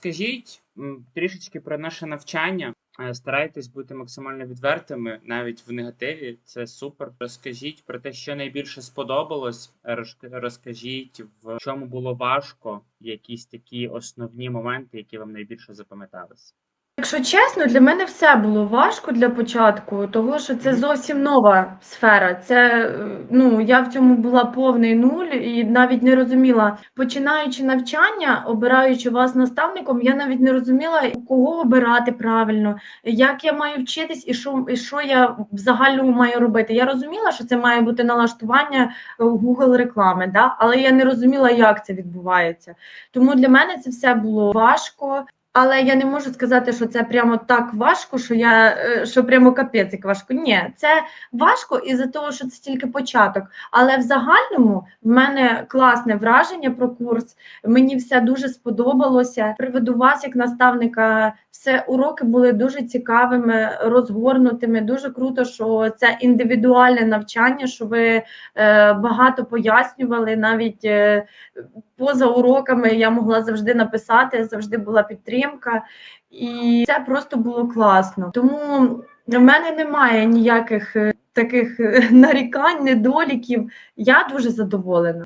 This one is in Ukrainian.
Скажіть трішечки про наше навчання. Е, Старайтесь бути максимально відвертими, навіть в негативі. Це супер. Розкажіть про те, що найбільше сподобалось. Розкажіть, в чому було важко, якісь такі основні моменти, які вам найбільше запам'ятались. Якщо чесно, для мене все було важко для початку, того що це зовсім нова сфера. Це ну я в цьому була повний нуль і навіть не розуміла. Починаючи навчання, обираючи вас наставником, я навіть не розуміла, кого обирати правильно, як я маю вчитись і що, і що я в загальному маю робити. Я розуміла, що це має бути налаштування е, Google реклами, да? але я не розуміла, як це відбувається. Тому для мене це все було важко. Але я не можу сказати, що це прямо так важко, що я е, що прямо капець як важко. Ні, це важко із-за того, що це тільки початок. Але в загальному в мене класне враження про курс. Мені все дуже сподобалося. Приведу вас як наставника. Все уроки були дуже цікавими, розгорнутими. Дуже круто, що це індивідуальне навчання, що ви е, багато пояснювали навіть. Е, поза уроками я могла завжди написати, завжди була підтримка, і це просто було класно. Тому в мене немає ніяких е, таких е, нарікань, недоліків. Я дуже задоволена.